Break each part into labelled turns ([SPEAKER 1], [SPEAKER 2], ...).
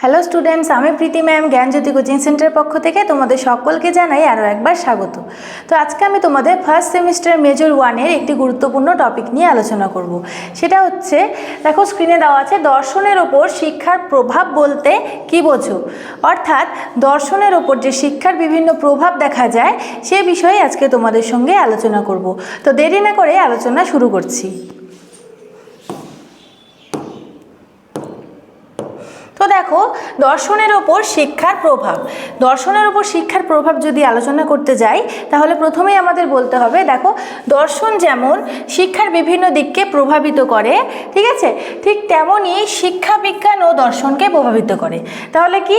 [SPEAKER 1] Hello students আমি প্রীতি ma'am জ্ঞানজ্যোতি coaching সেন্টারের পক্ষ থেকে তোমাদের সকলকে জানাই আরও একবার স্বাগত। তো আজকে আমি তোমাদের ফার্স্ট সেমিস্টার মেজর ওয়ানের একটি গুরুত্বপূর্ণ টপিক নিয়ে আলোচনা করব। সেটা হচ্ছে, দেখো স্ক্রিনে দেওয়া আছে, দর্শনের ওপর শিক্ষার প্রভাব বলতে কি বোঝো? অর্থাৎ, দর্শনের ওপর যে শিক্ষার বিভিন্ন প্রভাব দেখা যায়, সে বিষয়ে আজকে তোমাদের সঙ্গে আলোচনা করব। তো দেরি না করে আলোচনা শুরু করছি। দেখো, দর্শনের ওপর শিক্ষার প্রভাব। দর্শনের ওপর শিক্ষার প্রভাব যদি আলোচনা করতে যাই, তাহলে প্রথমেই আমাদের বলতে হবে, দেখো, দর্শন যেমন শিক্ষার বিভিন্ন দিককে প্রভাবিত করে, ঠিক আছে? ঠিক তেমনই শিক্ষা বিজ্ঞান ও দর্শনকে প্রভাবিত করে। তাহলে কি?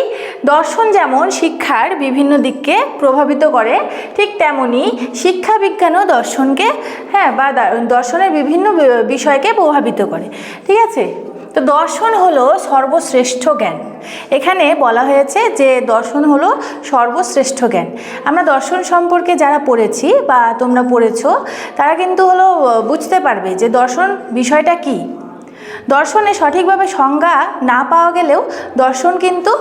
[SPEAKER 1] দর্শন যেমন শিক্ষার বিভিন্ন দিককে প্রভাবিত করে, ঠিক তেমনই শিক্ষা বিজ্ঞান ও দর্শনকে হ্যাঁ বা দর্শনের বিভিন্ন বিষয়কে প্রভাবিত করে, ঠিক আছে? তো দর্শন হলো সর্বশ্রেষ্ঠ জ্ঞান। এখানে বলা হয়েছে যে দর্শন হলো সর্বশ্রেষ্ঠ জ্ঞান। আমরা দর্শন সম্পর্কে যারা পড়েছি বা তোমরা পড়েছো, তারা কিন্তু হলো, বুঝতে পারবে যে দর্শন বিষয়টা কি। দর্শনে সঠিকভাবে সংজ্ঞা না পাওয়া গেলেও দর্শন কিন্তু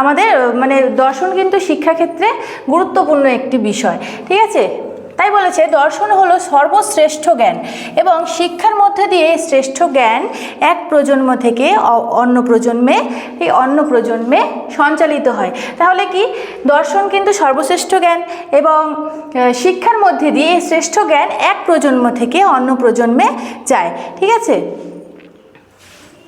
[SPEAKER 1] আমাদের মানে দর্শন কিন্তু শিক্ষাক্ষেত্রে গুরুত্বপূর্ণ একটি বিষয়। ঠিক আছে? তাই বলেছে, দর্শন হলো সর্বশ্রেষ্ঠ জ্ঞান এবং শিক্ষার মধ্যে দিয়ে শ্রেষ্ঠ জ্ঞান এক প্রজন্ম থেকে অন্য প্রজন্মে, এই অন্য প্রজন্মে সঞ্চালিত হয়। তাহলে কি? দর্শন কিন্তু সর্বশ্রেষ্ঠ জ্ঞান এবং শিক্ষার মধ্যে দিয়ে শ্রেষ্ঠ জ্ঞান এক প্রজন্ম থেকে অন্য প্রজন্মে যায়। ঠিক আছে?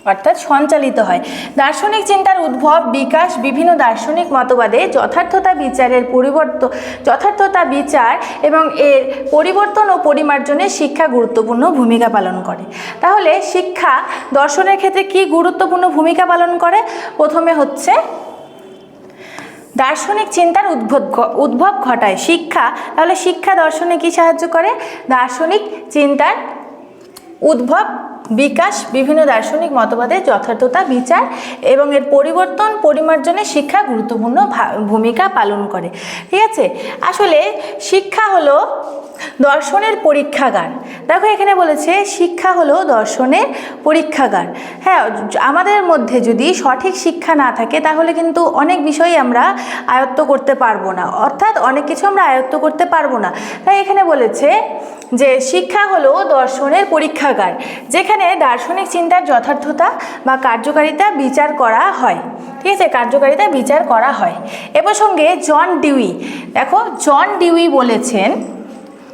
[SPEAKER 1] অর্থাৎ সঞ্চালিত হয়। দার্শনিক চিন্তার উদ্ভব, বিকাশ, বিভিন্ন দার্শনিক মতবাদে যথার্থতা বিচারের পরিবর্তন যথার্থতা বিচার এবং এর পরিবর্তন ও পরিমার্জনে শিক্ষা গুরুত্বপূর্ণ ভূমিকা পালন করে। তাহলে শিক্ষা দর্শনের ক্ষেত্রে কি গুরুত্বপূর্ণ ভূমিকা পালন করে? প্রথমে হচ্ছে দার্শনিক চিন্তার উদ্ভব উদ্ভব ঘটায় শিক্ষা। তাহলে শিক্ষা দর্শনে কি সাহায্য করে? দার্শনিক চিন্তার উদ্ভব বিকাশ, বিভিন্ন দার্শনিক মতবাদের যথার্থতা, বিচার এবং এর পরিবর্তন, পরিমার্জনে শিক্ষা গুরুত্বপূর্ণ ভূমিকা পালন করে। ঠিক আছে? আসলে শিক্ষা হলো দর্শনের পরীক্ষাগার। দেখো এখানে বলেছে, শিক্ষা হলো দর্শনের পরীক্ষাগার। হ্যাঁ আমাদের মধ্যে যদি সঠিক শিক্ষা না থাকে, তাহলে কিন্তু অনেক বিষয়ই আমরা আয়ত্ত করতে পারব না। অর্থাৎ অনেক কিছু আমরা আয়ত্ত করতে পারব না। তাই এখানে বলেছে যে, শিক্ষা হলো দর্শনের পরীক্ষাগার, যেখানে দার্শনিক চিন্তার যথার্থতা বা কার্যকারিতা বিচার করা হয়। ঠিক আছে? কার্যকারিতা বিচার করা হয়। এ প্রসঙ্গে জন ডিউই। দেখো, জন ডিউই বলেছেন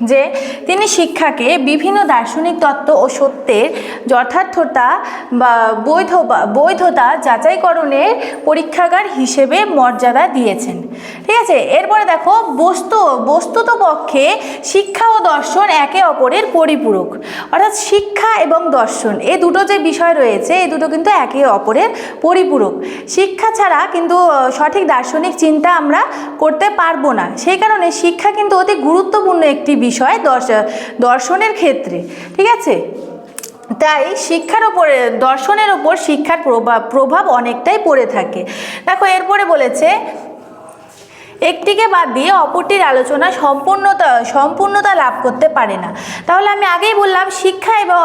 [SPEAKER 1] যে তিনি শিক্ষাকে বিভিন্ন দার্শনিক তত্ত্ব ও সত্যের যথার্থতা বা বৈধ বৈধতা যাচাইকরণের পরীক্ষাগার হিসেবে মর্যাদা দিয়েছেন। ঠিক আছে? এরপরে দেখো, বস্তু, বস্তুত পক্ষে শিক্ষা ও দর্শন একে অপরের পরিপূরক। অর্থাৎ শিক্ষা এবং দর্শন, এই দুটো যে বিষয় রয়েছে, এই দুটো কিন্তু একে অপরের পরিপূরক। শিক্ষা ছাড়া কিন্তু সঠিক দার্শনিক চিন্তা আমরা করতে পারব না। সেই কারণে শিক্ষা কিন্তু অতি গুরুত্বপূর্ণ একটি বিষয় দর্শ- দর্শনের ক্ষেত্রে, ঠিক আছে? তাই শিক্ষার ওপরে, দর্শনের ওপর শিক্ষার প্রভাব প্রভাব অনেকটাই পড়ে থাকে। দেখো, এরপরে বলেছে একটিকে বাদ দিয়ে অপরটির আলোচনা সম্পূর্ণতা সম্পূর্ণতা লাভ করতে পারে না। তাহলে আমি আগেই বললাম, শিক্ষা এবং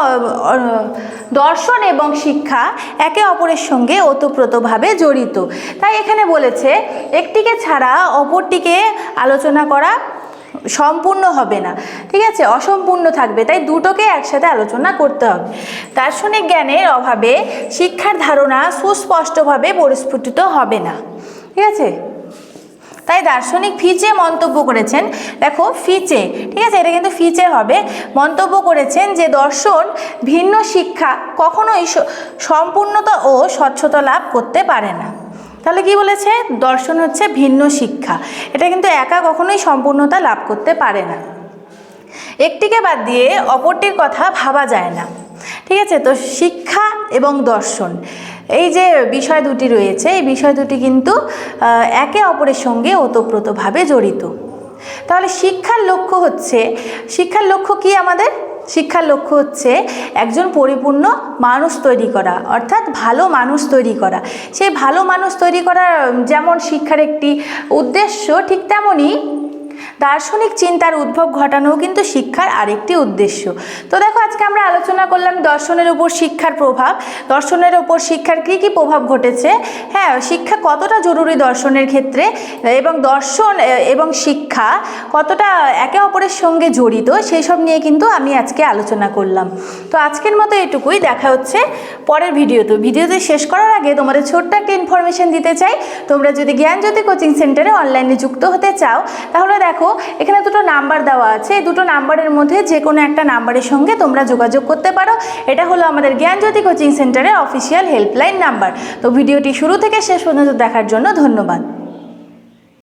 [SPEAKER 1] দর্শন এবং শিক্ষা একে অপরের সঙ্গে ওতপ্রোতভাবে জড়িত। তাই এখানে বলেছে, একটিকে ছাড়া অপরটিকে আলোচনা করা সম্পূর্ণ হবে না। ঠিক আছে? অসম্পূর্ণ থাকবে। তাই দুটোকে একসাথে আলোচনা করতে হবে। দার্শনিক জ্ঞানের অভাবে শিক্ষার ধারণা সুস্পষ্টভাবে পরিস্ফুটিত হবে না। ঠিক আছে? তাই দার্শনিক ফিচে মন্তব্য করেছেন। দেখো, ফিচে, ঠিক আছে? এটা কিন্তু ফিচে হবে। মন্তব্য করেছেন যে দর্শন ভিন্ন শিক্ষা কখনোই সম্পূর্ণতা ও স্বচ্ছতা লাভ করতে পারে না। তাহলে কি বলেছে? দর্শন হচ্ছে ভিন্ন শিক্ষা। এটা কিন্তু একা কখনোই সম্পূর্ণতা লাভ করতে পারে না। একটিকে বাদ দিয়ে অপরটির কথা ভাবা যায় না। ঠিক আছে? তো শিক্ষা এবং দর্শন। এই যে বিষয় দুটি রয়েছে, এই বিষয় দুটি কিন্তু একে অপরের সঙ্গে ওতপ্রোতভাবে জড়িত। তাহলে শিক্ষার লক্ষ্য হচ্ছে, শিক্ষার লক্ষ্য কি আমাদের? শিক্ষার লক্ষ্য হচ্ছে একজন পরিপূর্ণ মানুষ তৈরি করা, অর্থাৎ ভালো মানুষ তৈরি করা। সেই ভালো মানুষ তৈরি করা যেমন শিক্ষার একটি উদ্দেশ্য, ঠিক তেমনই দার্শনিক চিন্তার উদ্ভব ঘটানোও কিন্তু শিক্ষার আরেকটি উদ্দেশ্য। তো দেখো, আজকে আমরা আলোচনা করলাম দর্শনের উপর শিক্ষার প্রভাব। দর্শনের উপর শিক্ষার কী কী প্রভাব ঘটেছে? হ্যাঁ শিক্ষা কতটা জরুরি দর্শনের ক্ষেত্রে? এবং দর্শন এবং শিক্ষা কতটা একে অপরের সঙ্গে জড়িত? সেই সব নিয়ে কিন্তু আমি আজকে আলোচনা করলাম। তো আজকের মতো এটুকুই। দেখা হচ্ছে পরের ভিডিওতে। ভিডিওতে শেষ করার আগে তোমাদের ছোট্ট একটা ইনফরমেশন দিতে চাই। তোমরা যদি জ্ঞানজ্যোতি কোচিং সেন্টারে অনলাইনে যুক্ত হতে চাও, তাহলে দেখো, এখানে দুটো নাম্বার দেওয়া আছে। এই দুটো নাম্বারের মধ্যে যে কোনো একটা নাম্বারের সঙ্গে তোমরা যোগাযোগ করতে পারো। এটা হলো আমাদের জ্ঞানজ্যোতি কোচিং সেন্টারের অফিসিয়াল হেল্পলাইন নাম্বার। তো ভিডিওটি শুরু থেকে শেষ পর্যন্ত দেখার জন্য ধন্যবাদ।